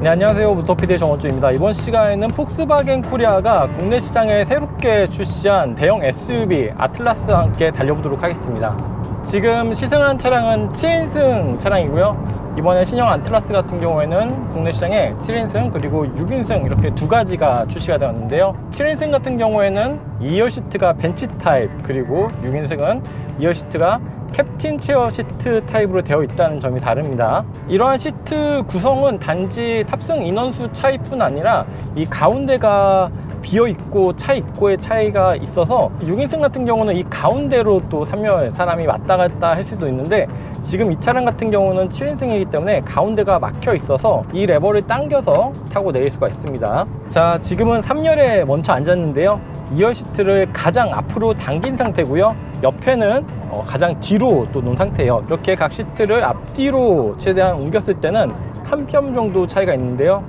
네, 안녕하세요. 모터피디의 정원주입니다. 이번 시간에는 폭스바겐 코리아가 국내 시장에 새롭게 출시한 대형 SUV 아틀라스와 함께 달려보도록 하겠습니다. 지금 시승한 차량은 7인승 차량이고요. 이번에 신형 아틀라스 같은 경우에는 국내 시장에 7인승 그리고 6인승 이렇게 두 가지가 출시가 되었는데요. 7인승 같은 경우에는 2열 시트가 벤치 타입 그리고 6인승은 2열 시트가 캡틴 체어 시트 타입으로 되어 있다는 점이 다릅니다. 이러한 시트 구성은 단지 탑승 인원수 차이뿐 아니라 이 가운데가 비어 있고 차 있고의 차이가 있어서 6인승 같은 경우는 이 가운데로 또 3열 사람이 왔다 갔다 할 수도 있는데 지금 이 차량 같은 경우는 7인승이기 때문에 가운데가 막혀 있어서 이 레버를 당겨서 타고 내릴 수가 있습니다. 자, 지금은 3열에 먼저 앉았는데요. 2열 시트를 가장 앞으로 당긴 상태고요. 옆에는 어, 가장 뒤로 또 놓은 상태예요. 이렇게 각 시트를 앞뒤로 최대한 옮겼을 때는 한 뼘 정도 차이가 있는데요.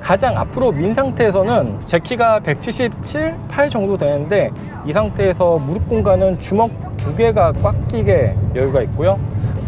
가장 앞으로 민 상태에서는 제 키가 177, 8 정도 되는데 이 상태에서 무릎 공간은 주먹 두 개가 꽉 끼게 여유가 있고요.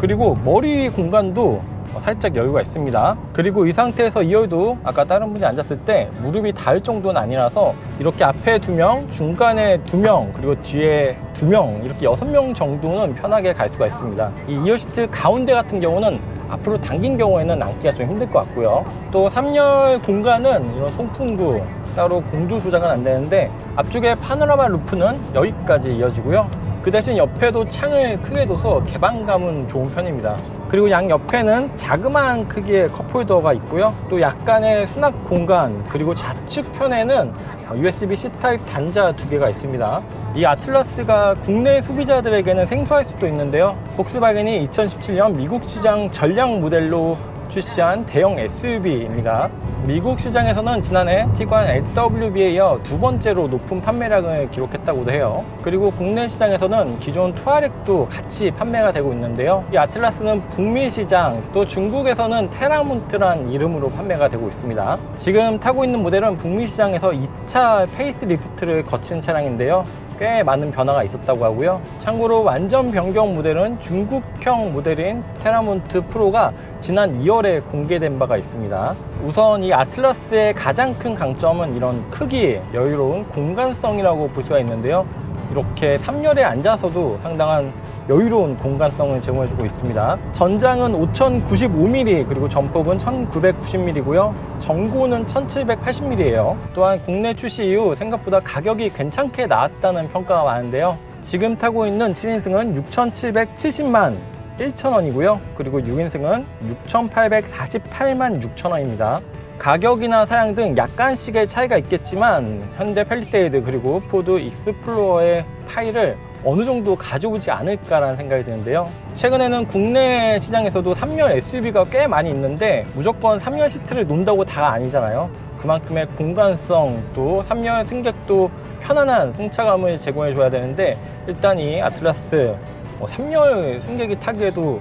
그리고 머리 공간도 살짝 여유가 있습니다. 그리고 이 상태에서 2열도 아까 다른 분이 앉았을 때 무릎이 닿을 정도는 아니라서 이렇게 앞에 두 명, 중간에 두 명, 그리고 뒤에 두 명, 이렇게 여섯 명 정도는 편하게 갈 수가 있습니다. 이 2열 시트 가운데 같은 경우는 앞으로 당긴 경우에는 앉기가 좀 힘들 것 같고요. 또 3열 공간은 이런 송풍구 따로 공조 조작은 안 되는데 앞쪽에 파노라마 루프는 여기까지 이어지고요. 그 대신 옆에도 창을 크게 둬서 개방감은 좋은 편입니다. 그리고 양 옆에는 자그마한 크기의 컵홀더가 있고요. 또 약간의 수납 공간 그리고 좌측 편에는 USB-C 타입 단자 두 개가 있습니다. 이 아틀라스가 국내 소비자들에게는 생소할 수도 있는데요. 폭스바겐이 2017년 미국 시장 전량 모델로 출시한 대형 SUV입니다. 미국 시장에서는 지난해 티관 LWB에 이어 두 번째로 높은 판매량을 기록했다고도 해요. 그리고 국내 시장에서는 기존 투아렉도 같이 판매가 되고 있는데요. 이 아틀라스는 북미 시장 또 중국에서는 테라몬트란 이름으로 판매가 되고 있습니다. 지금 타고 있는 모델은 북미 시장에서 2차 페이스리프트를 거친 차량인데요. 꽤 많은 변화가 있었다고 하고요. 참고로 완전 변경 모델은 중국형 모델인 테라몬트 프로가 지난 2월에 공개된 바가 있습니다. 우선 이 아틀라스의 가장 큰 강점은 이런 크기, 여유로운 공간성이라고 볼 수가 있는데요. 이렇게 3열에 앉아서도 상당한 여유로운 공간성을 제공해주고 있습니다. 전장은 5095mm 그리고 전폭은 1990mm고요. 전고는 1780mm예요. 또한 국내 출시 이후 생각보다 가격이 괜찮게 나왔다는 평가가 많은데요. 지금 타고 있는 7인승은 6,770만 1,000원이고요. 그리고 6인승은 6,848만 6,000원입니다. 가격이나 사양 등 약간씩의 차이가 있겠지만 현대 팰리세이드 그리고 포드 익스플로어의 파이를 어느 정도 가져오지 않을까라는 생각이 드는데요. 최근에는 국내 시장에서도 3열 SUV가 꽤 많이 있는데 무조건 3열 시트를 논다고 다가 아니잖아요. 그만큼의 공간성 또 3열 승객도 편안한 승차감을 제공해 줘야 되는데 일단 이 아틀라스 3열 승객이 타기에도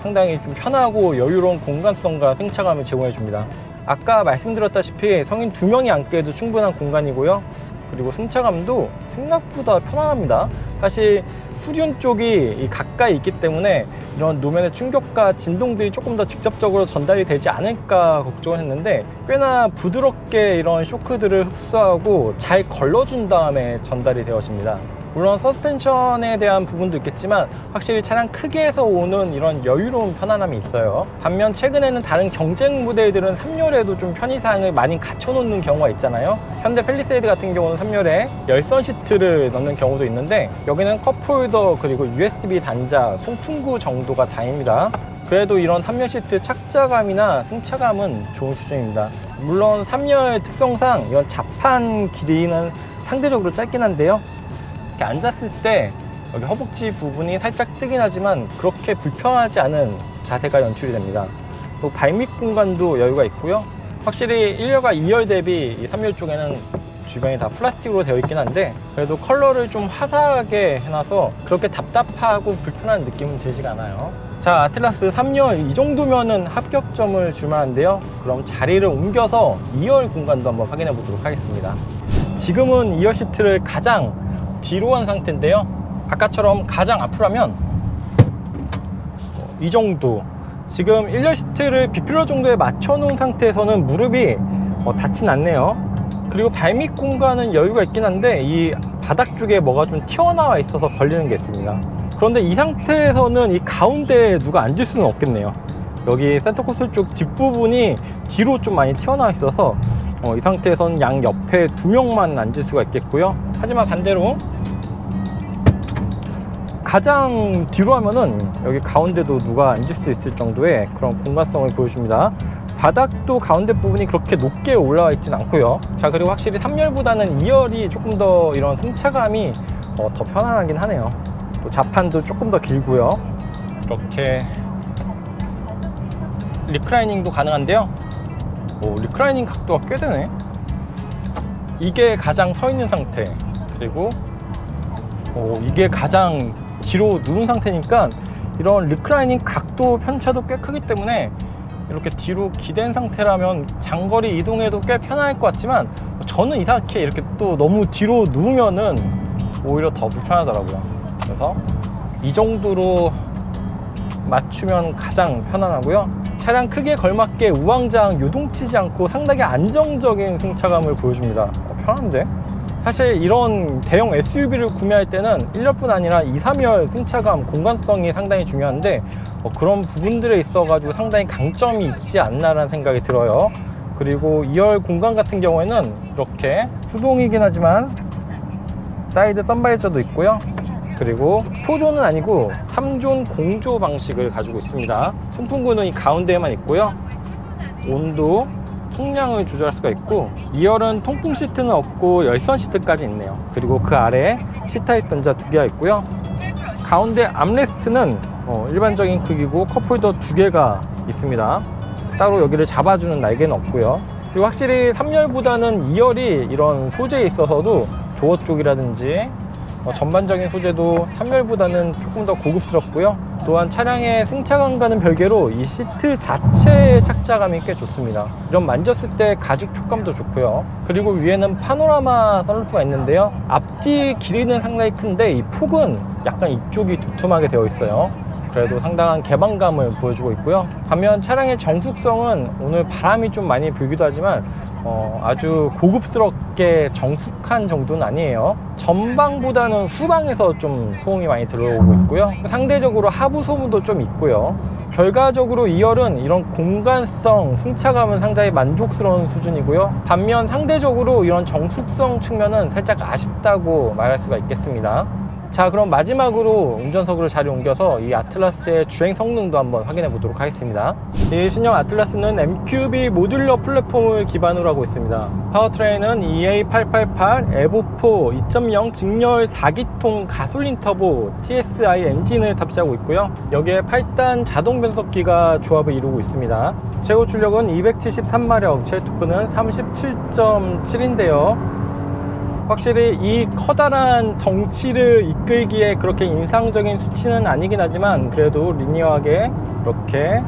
상당히 좀 편하고 여유로운 공간성과 승차감을 제공해 줍니다. 아까 말씀드렸다시피 성인 두 명이 앉기에도 충분한 공간이고요. 그리고 승차감도 생각보다 편안합니다. 사실 후륜 쪽이 이 가까이 있기 때문에 이런 노면의 충격과 진동들이 조금 더 직접적으로 전달이 되지 않을까 걱정을 했는데 꽤나 부드럽게 이런 쇼크들을 흡수하고 잘 걸러준 다음에 전달이 되어집니다. 물론 서스펜션에 대한 부분도 있겠지만 확실히 차량 크기에서 오는 이런 여유로운 편안함이 있어요. 반면 최근에는 다른 경쟁 모델들은 3열에도 좀 편의사항을 많이 갖춰놓는 경우가 있잖아요. 현대 팰리세이드 같은 경우는 3열에 열선 시트를 넣는 경우도 있는데 여기는 컵홀더 그리고 USB 단자, 송풍구 정도가 다입니다. 그래도 이런 3열 시트 착자감이나 승차감은 좋은 수준입니다. 물론 3열 특성상 이런 자판 길이는 상대적으로 짧긴 한데요. 이렇게 앉았을 때 여기 허벅지 부분이 살짝 뜨긴 하지만 그렇게 불편하지 않은 자세가 연출이 됩니다. 또 발밑 공간도 여유가 있고요. 확실히 1열과 2열 대비 이 3열 쪽에는 주변이 다 플라스틱으로 되어 있긴 한데 그래도 컬러를 좀 화사하게 해놔서 그렇게 답답하고 불편한 느낌은 들지가 않아요. 자, 아틀라스 3열 이 정도면은 합격점을 줄 만한데요. 그럼 자리를 옮겨서 2열 공간도 한번 확인해 보도록 하겠습니다. 지금은 2열 시트를 가장 뒤로 한 상태인데요. 아까처럼 가장 앞으로 하면 이 정도 지금 1열 시트를 비필러 정도에 맞춰 놓은 상태에서는 무릎이 어, 닿진 않네요. 그리고 발밑 공간은 여유가 있긴 한데 이 바닥 쪽에 뭐가 좀 튀어나와 있어서 걸리는 게 있습니다. 그런데 이 상태에서는 이 가운데에 누가 앉을 수는 없겠네요. 여기 센터 콘솔 쪽 뒷부분이 뒤로 좀 많이 튀어나와 있어서 어, 이 상태에서는 양 옆에 두 명만 앉을 수가 있겠고요. 하지만 반대로 가장 뒤로 하면은 여기 가운데도 누가 앉을 수 있을 정도의 그런 공간성을 보여줍니다. 바닥도 가운데 부분이 그렇게 높게 올라와 있진 않고요. 자 그리고 확실히 3열보다는 2열이 조금 더 이런 승차감이 어, 더 편안하긴 하네요. 또 자판도 조금 더 길고요. 이렇게 리크라이닝도 가능한데요. 오, 리크라이닝 각도가 꽤 되네. 이게 가장 서 있는 상태. 그리고 오, 이게 가장 뒤로 누운 상태니까 이런 리크라이닝 각도 편차도 꽤 크기 때문에 이렇게 뒤로 기댄 상태라면 장거리 이동해도 꽤 편할 것 같지만 저는 이상하게 이렇게 또 너무 뒤로 누우면은 오히려 더 불편하더라고요. 그래서 이 정도로 맞추면 가장 편안하고요. 차량 크기에 걸맞게 우왕좌왕 요동치지 않고 상당히 안정적인 승차감을 보여줍니다. 어, 편한데? 사실 이런 대형 SUV를 구매할 때는 1열뿐 아니라 2, 3열 승차감, 공간성이 상당히 중요한데 어, 그런 부분들에 있어가지고 상당히 강점이 있지 않나라는 생각이 들어요. 그리고 2열 공간 같은 경우에는 이렇게 수동이긴 하지만 사이드 선바이저도 있고요. 그리고 4존은 아니고 3존 공조 방식을 가지고 있습니다. 송풍구는 이 가운데에만 있고요. 온도, 풍량을 조절할 수가 있고 2열은 통풍 시트는 없고 열선 시트까지 있네요. 그리고 그 아래에 C타입 단자 두 개가 있고요. 가운데 암레스트는 어, 일반적인 크기고 컵홀더 두 개가 있습니다. 따로 여기를 잡아주는 날개는 없고요. 그리고 확실히 3열보다는 2열이 이런 소재에 있어서도 도어 쪽이라든지 어, 전반적인 소재도 3열보다는 조금 더 고급스럽고요. 또한 차량의 승차감과는 별개로 이 시트 자체의 착자감이 꽤 좋습니다. 이런 만졌을 때 가죽 촉감도 좋고요. 그리고 위에는 파노라마 선루프가 있는데요. 앞뒤 길이는 상당히 큰데 이 폭은 약간 이쪽이 두툼하게 되어 있어요. 그래도 상당한 개방감을 보여주고 있고요. 반면 차량의 정숙성은 오늘 바람이 좀 많이 불기도 하지만 어, 아주 고급스럽게 정숙한 정도는 아니에요. 전방보다는 후방에서 좀 소음이 많이 들어오고 있고요. 상대적으로 하부 소음도 좀 있고요. 결과적으로 2열은 이런 공간성, 승차감은 상당히 만족스러운 수준이고요. 반면 상대적으로 이런 정숙성 측면은 살짝 아쉽다고 말할 수가 있겠습니다. 자 그럼 마지막으로 운전석으로 자리 옮겨서 이 아틀라스의 주행 성능도 한번 확인해 보도록 하겠습니다. 이 신형 아틀라스는 MQB 모듈러 플랫폼을 기반으로 하고 있습니다. 파워트레인은 EA888 에보4 2.0 직렬 4기통 가솔린 터보 TSI 엔진을 탑재하고 있고요. 여기에 8단 자동 변속기가 조합을 이루고 있습니다. 최고 출력은 273마력 제 토크는 37.7인데요 확실히 이 커다란 덩치를 이끌기에 그렇게 인상적인 수치는 아니긴 하지만 그래도 리니어하게 이렇게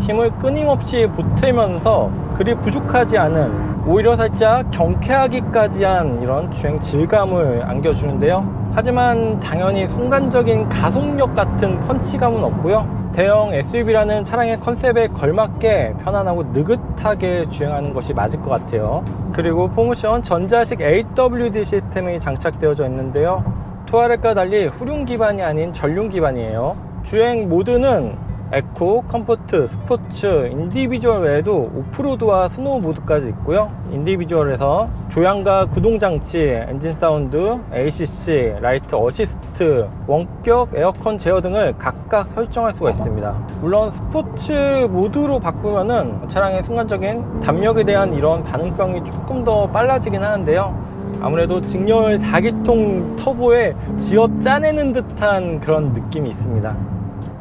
힘을 끊임없이 보태면서 그리 부족하지 않은 오히려 살짝 경쾌하기까지 한 이런 주행 질감을 안겨주는데요. 하지만 당연히 순간적인 가속력 같은 펀치감은 없고요. 대형 SUV라는 차량의 컨셉에 걸맞게 편안하고 느긋하게 주행하는 것이 맞을 것 같아요. 그리고 포모션 전자식 AWD 시스템이 장착되어져 있는데요. 투아렛과 달리 후륜 기반이 아닌 전륜 기반이에요. 주행 모드는 에코, 컴포트, 스포츠, 인디비주얼 외에도 오프로드와 스노우 모드까지 있고요. 인디비주얼에서 조향과 구동 장치, 엔진 사운드, ACC, 라이트 어시스트, 원격 에어컨 제어 등을 각각 설정할 수가 있습니다. 물론 스포츠 모드로 바꾸면은 차량의 순간적인 담력에 대한 이런 반응성이 조금 더 빨라지긴 하는데요. 아무래도 직렬 4기통 터보에 쥐어 짜내는 듯한 그런 느낌이 있습니다.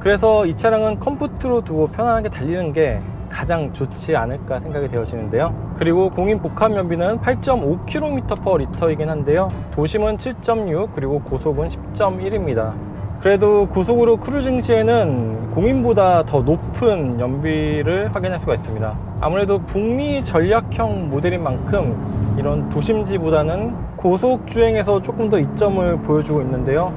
그래서 이 차량은 컴포트로 두고 편안하게 달리는 게 가장 좋지 않을까 생각이 되어지는데요. 그리고 공인 복합 연비는 8.5km/L이긴 한데요. 도심은 7.6 그리고 고속은 10.1입니다. 그래도 고속으로 크루징 시에는 공인보다 더 높은 연비를 확인할 수가 있습니다. 아무래도 북미 전략형 모델인 만큼 이런 도심지보다는 고속 주행에서 조금 더 이점을 보여주고 있는데요.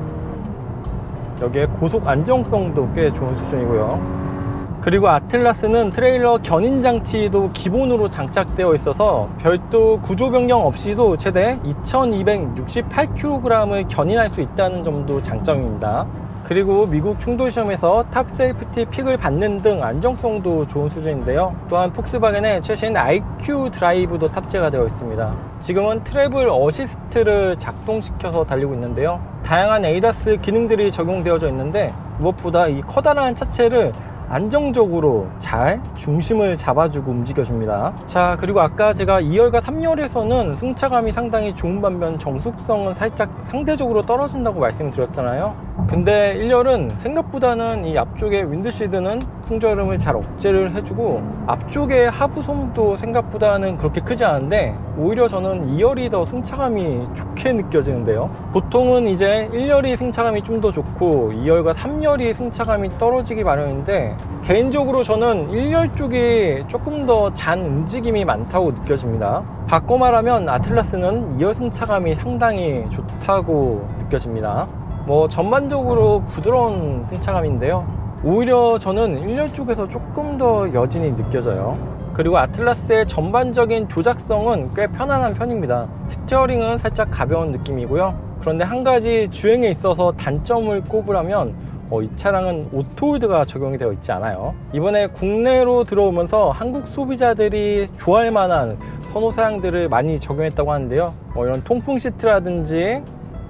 여기에 고속 안정성도 꽤 좋은 수준이고요. 그리고 아틀라스는 트레일러 견인 장치도 기본으로 장착되어 있어서 별도 구조 변경 없이도 최대 2268kg을 견인할 수 있다는 점도 장점입니다. 그리고 미국 충돌 시험에서 탑 세이프티 픽을 받는 등 안정성도 좋은 수준인데요. 또한 폭스바겐의 최신 IQ 드라이브도 탑재가 되어 있습니다. 지금은 트래블 어시스트를 작동시켜서 달리고 있는데요. 다양한 에이다스 기능들이 적용되어져 있는데 무엇보다 이 커다란 차체를 안정적으로 잘 중심을 잡아주고 움직여줍니다. 자, 그리고 아까 제가 2열과 3열에서는 승차감이 상당히 좋은 반면 정숙성은 살짝 상대적으로 떨어진다고 말씀드렸잖아요. 근데 1열은 생각보다는 이 앞쪽에 윈드시드는 풍절음을 잘 억제를 해주고 앞쪽에 하부솜도 생각보다는 그렇게 크지 않은데 오히려 저는 2열이 더 승차감이 좋게 느껴지는데요. 보통은 이제 1열이 승차감이 좀 더 좋고 2열과 3열이 승차감이 떨어지기 마련인데 개인적으로 저는 1열 쪽이 조금 더 잔 움직임이 많다고 느껴집니다. 바꿔 말하면 아틀라스는 2열 승차감이 상당히 좋다고 느껴집니다. 뭐 전반적으로 부드러운 승차감인데요. 오히려 저는 1열 쪽에서 조금 더 여진이 느껴져요. 그리고 아틀라스의 전반적인 조작성은 꽤 편안한 편입니다. 스티어링은 살짝 가벼운 느낌이고요. 그런데 한 가지 주행에 있어서 단점을 꼽으라면 어, 이 차량은 오토홀드가 적용이 되어 있지 않아요. 이번에 국내로 들어오면서 한국 소비자들이 좋아할 만한 선호 사양들을 많이 적용했다고 하는데요. 뭐 이런 통풍 시트라든지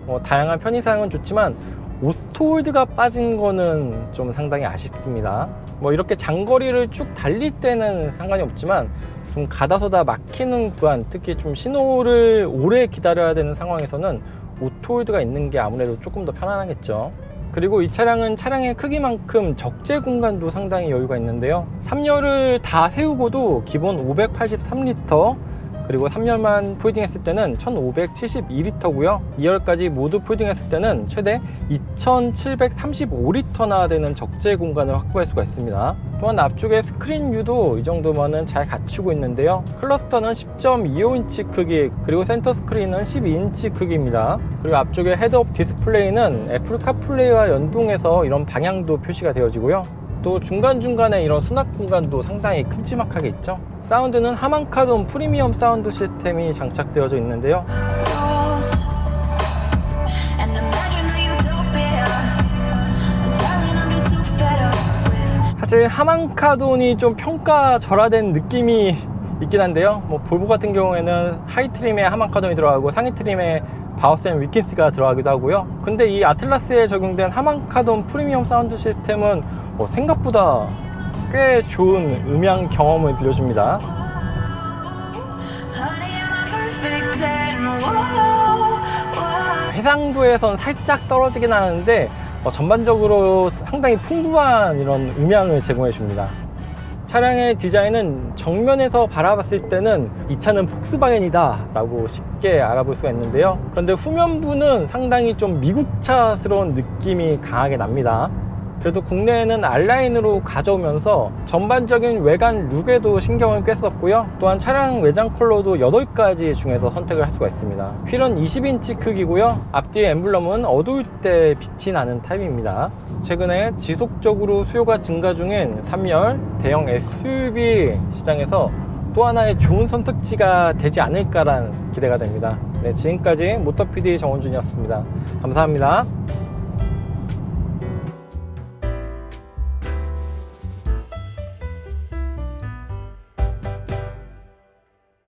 뭐 다양한 편의 사양은 좋지만 오토홀드가 빠진 거는 좀 상당히 아쉽습니다. 뭐 이렇게 장거리를 쭉 달릴 때는 상관이 없지만 좀 가다서다 막히는 구간, 특히 좀 신호를 오래 기다려야 되는 상황에서는 오토홀드가 있는 게 아무래도 조금 더 편안하겠죠. 그리고 이 차량은 차량의 크기만큼 적재 공간도 상당히 여유가 있는데요. 3열을 다 세우고도 기본 583리터 그리고 3열만 폴딩 했을 때는 1572리터고요. 2열까지 모두 폴딩 했을 때는 최대 2735리터나 되는 적재 공간을 확보할 수가 있습니다. 또한 앞쪽에 스크린 뷰도 이 정도면은 잘 갖추고 있는데요. 클러스터는 10.25인치 크기 그리고 센터 스크린은 12인치 크기입니다. 그리고 앞쪽에 헤드업 디스플레이는 애플 카플레이와 연동해서 이런 방향도 표시가 되어지고요 또 중간중간에 이런 수납 공간도 상당히 큼지막하게 있죠. 사운드는 하만카돈 프리미엄 사운드 시스템이 장착되어져 있는데요. 사실 하만카돈이 좀 평가절하된 느낌이 있긴 한데요. 뭐 볼보 같은 경우에는 하이 트림에 하만카돈이 들어가고 상위 트림에 바우센 위킨스가 들어가기도 하고요 근데 이 아틀라스에 적용된 하만카돈 프리미엄 사운드 시스템은 뭐 생각보다 꽤 좋은 음향 경험을 들려줍니다. 해상도에선 살짝 떨어지긴 하는데 어, 전반적으로 상당히 풍부한 이런 음향을 제공해 줍니다. 차량의 디자인은 정면에서 바라봤을 때는 이 차는 폭스바겐이다 라고 쉽게 알아볼 수가 있는데요. 그런데 후면부는 상당히 좀 미국차스러운 느낌이 강하게 납니다 그래도 국내에는 R라인으로 가져오면서 전반적인 외관 룩에도 신경을 꿰었고요. 또한 차량 외장 컬러도 8가지 중에서 선택을 할 수가 있습니다. 휠은 20인치 크기고요. 앞뒤 엠블럼은 어두울 때 빛이 나는 타입입니다. 최근에 지속적으로 수요가 증가 중인 3열 대형 SUV 시장에서 또 하나의 좋은 선택지가 되지 않을까라는 기대가 됩니다. 네, 지금까지 모터PD 정원준이었습니다. 감사합니다